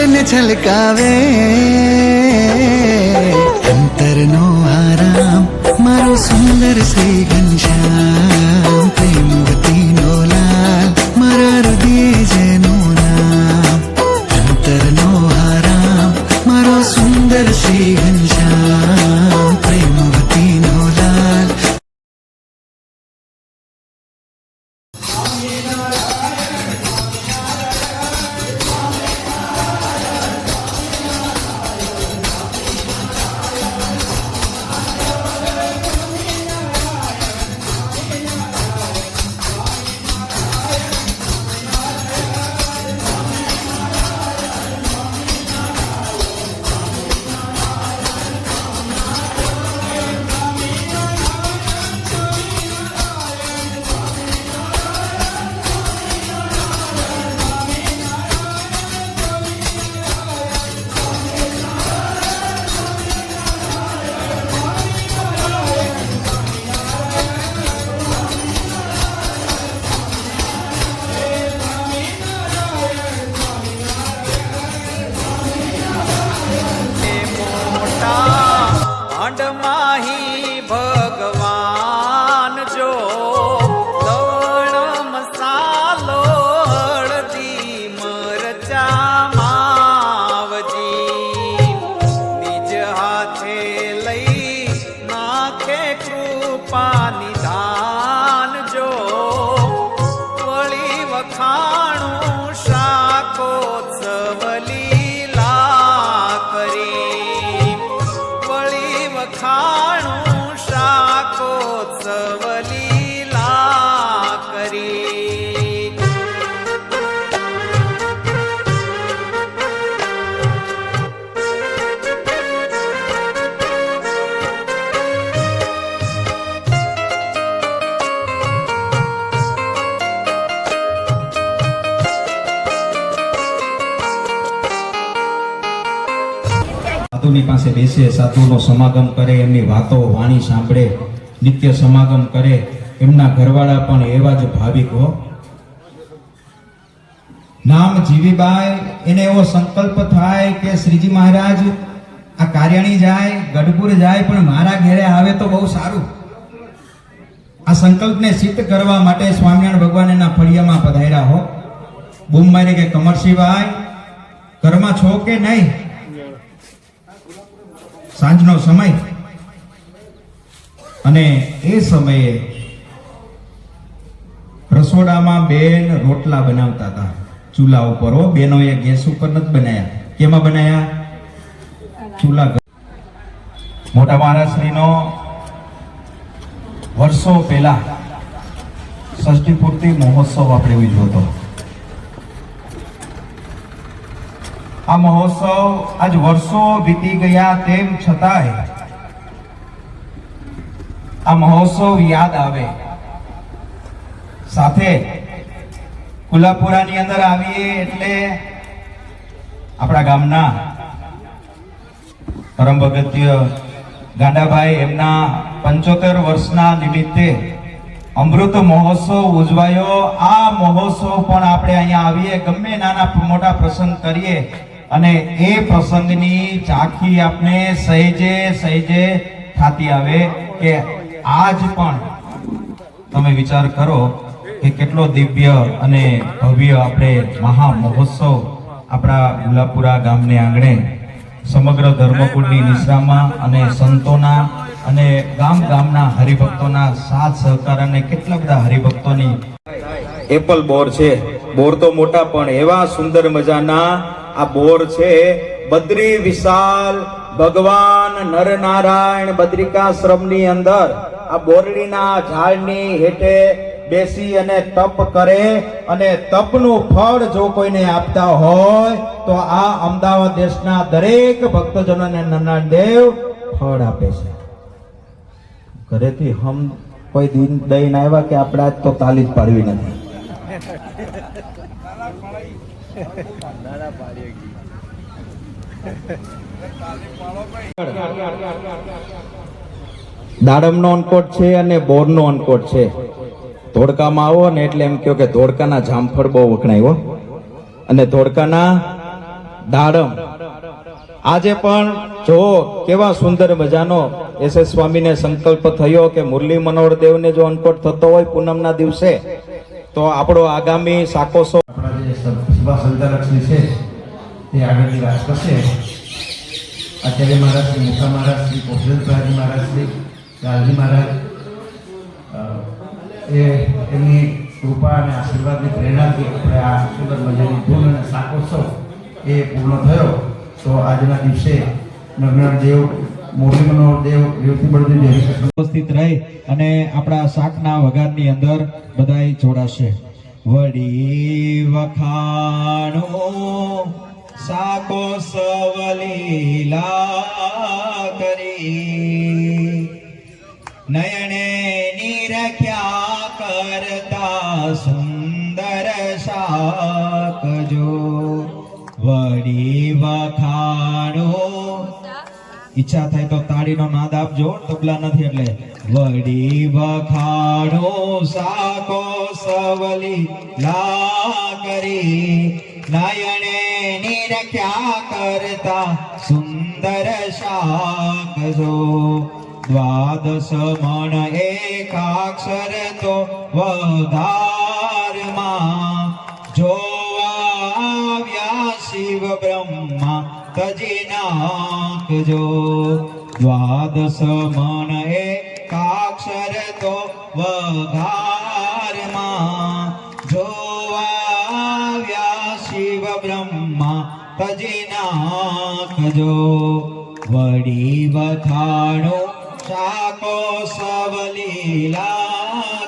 દિલને છલકાવે અંતરનો આરામ મારો સુંદર શ્રી ઘનશ્યામ સાધુની પાસે બેસે, સાધુનો સમાગમ કરે, એમની વાતો, વાણી સાંભળે, નિત્ય સમાગમ કરે, એમના ઘરવાળા પણ એવા જ ભાવિક હો. નામ જીવીબાઈ, એને એવો સંકલ્પ થાય કે શ્રીજી મહારાજ, આ કાર્યાણી જાય, ગઢપુર જાય, પણ મારા ઘેરે આવે તો બહુ સારું. આ સંકલ્પને સિદ્ધ કરવા માટે સ્વામિનારાયણ ભગવાન એના ફળિયામાં પધાર્યા હો. બૂમ મારી કે કમરસિંહભાઈ, ઘરમાં છો કે નહીં? સાંજનો સમય. અને એ સમયે રસોડામાં બેન રોટલા બનાવતા હતા. ચૂલા ઉપર હો, બેનોએ ગેસ ઉપર નથી બનાયા. કેમાં બનાયા? ચૂલા મોટા મહારાજશ્રીનો વર્ષો પહેલા ષષ્ઠી પૂર્તિ મહોત્સવ આપણે ઉજવ્યો હતો. આ મહોત્સવ આજ વર્ષો વીતી ગયા તેમ છતાંય આ મહોત્સવ યાદ આવે. સાથે કુલાપુરાની અંદર આવીએ એટલે આપણા ગામના પરમ ભગત્ય ગાંડાભાઈ એમના પંચોતેર વર્ષના નિમિત્તે અમૃત મહોત્સવ ઉજવાયો. આ મહોત્સવ પણ આપણે અહીંયા આવીએ. ગમે નાના મોટા પ્રસંગ કરીએ અને એ પ્રસંગની ઝાંખી આપણે સહેજે સહેજે થાતી આવે કે આજ પણ તમે વિચાર કરો કે કેટલો દિવ્ય અને ભવ્ય આપણે મહા મહોત્સવ આપણા ગુલાપુરા ગામને આંગણે સમગ્ર ધર્મકુળની નિશ્રામાં અને સંતોના અને ગામ ગામના હરિભક્તોના સાથ સહકાર અને કેટલા બધા હરિભક્તોની એપલ બોર છે. બોર તો મોટા પણ એવા સુંદર મજાના આ બોર છે. બદ્રી વિશાલ, ભગવાન નરનારાયણ બદ્રિકાશ્રમની અંદર આ બોરડીના ઝાડની હેઠે બેસી અને તપ કરે અને તપનું ફળ જો કોઈને આપતા હોય, તો આ અમદાવાદ દેશના દરેક ભક્તજનોને નરનાર દેવ ફળ આપે છે. ઘરેથી હમ કોઈ દિન દઈને આવ્યા કે આપણે આજ તો તાલી પાડવી નથી. દાડમનો અનકોટ છે અને બોરનો અનકોટ છે. ધોળકામાં આવો ને એટલે એમ કહો કે ધોળકાના જામફળ બહુ વખણાયો અને ધોળકાના દાડમ. આજે પણ જો કેવા સુંદર મજાનો એસ એસ સ્વામીને સંકલ્પ થયો કે મુરલી મનોહર દેવને જો અનકોટ થતો હોય પૂનમના દિવસે, તો આપણો આગામી સાકોસો જે સભ- સંચાલક શ્રી છે, તે આગળની વાત કરશે. આચાર્ય મહારાજ શ્રી મુખા મહારાજ, શ્રી કોશલભાઈ મહારાજ, શ્રી લાલજી મહારાજ એ એમની કૃપા અને આશીર્વાદની પ્રેરણાથી આપણે આ સુંદર મજાની ધૂન અને શાકોત્સવ એ પૂર્ણ થયો. તો આજના દિવસે નગનાથ દેવ દેવ રેવતી બળદેવ ઉપસ્થિત રહી અને આપણા શાકના વઘારની અંદર બધાય જોડાશે. વડી વખાણો સાકો સવલીલા કરી. નયને નિરખ્યા કરતા સુંદર શાકજો. વડી વખાણો ઈચ્છા થાય તો તાળીનો નાદ આપજો, તબલા નથી એટલે વડી વખાડો સાકો સવલી લા કરી નયણે નિરખ્યા કરતા સુંદર શાક જો. દ્વાદશ મણ એકાક્ષર તો વધારમાં તજી નાખજો. દ્વાદશ મણ એકાક્ષર તો વઘારમાં. જોવાવ્યા શિવ બ્રહ્મા તજી નાખજો. વડી વખાણો શાકો સવલીલા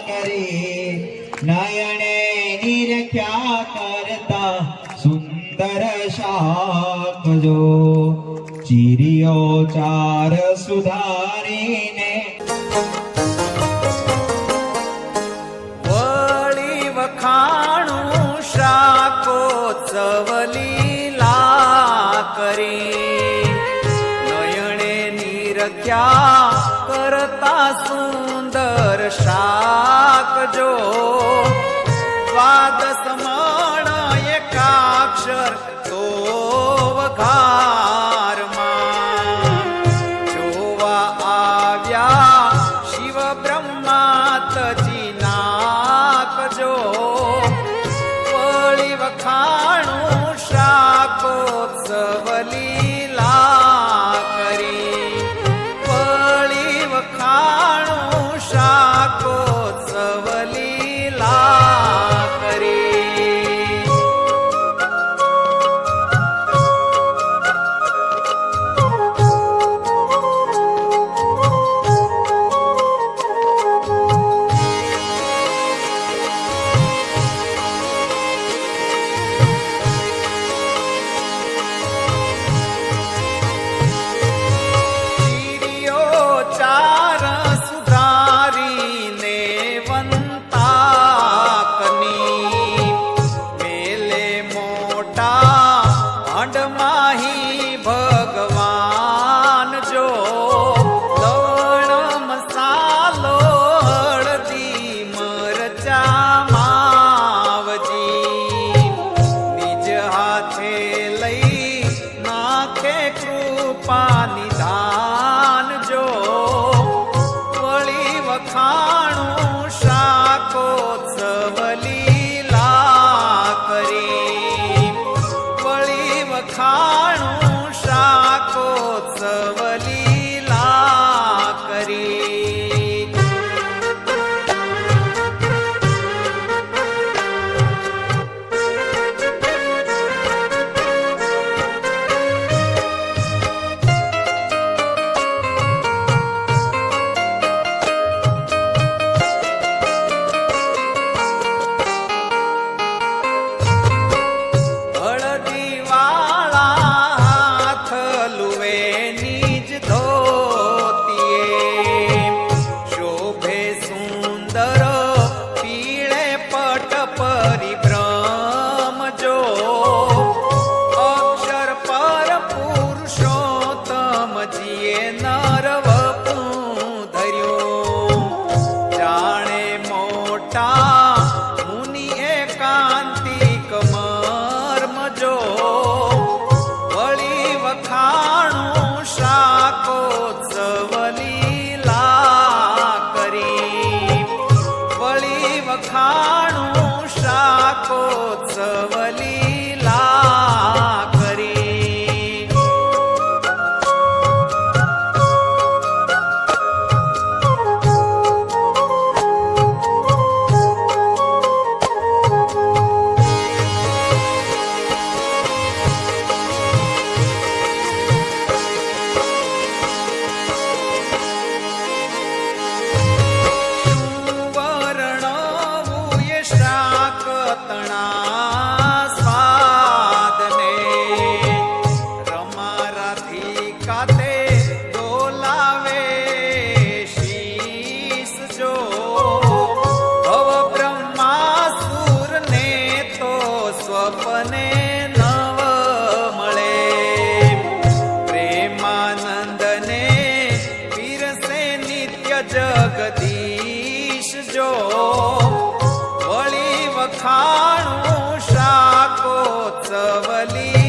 કરી. નયણે નિરખ્યા કરતા સુંદર શાક જો ચીરિયો ચાર સુધારીને. વળી વખાણું શાકોત્સવ લીલા કરી. નયણે નિરખ્યા કરતા સુંદર શાક જો. દ્વાદશ મણ સવલી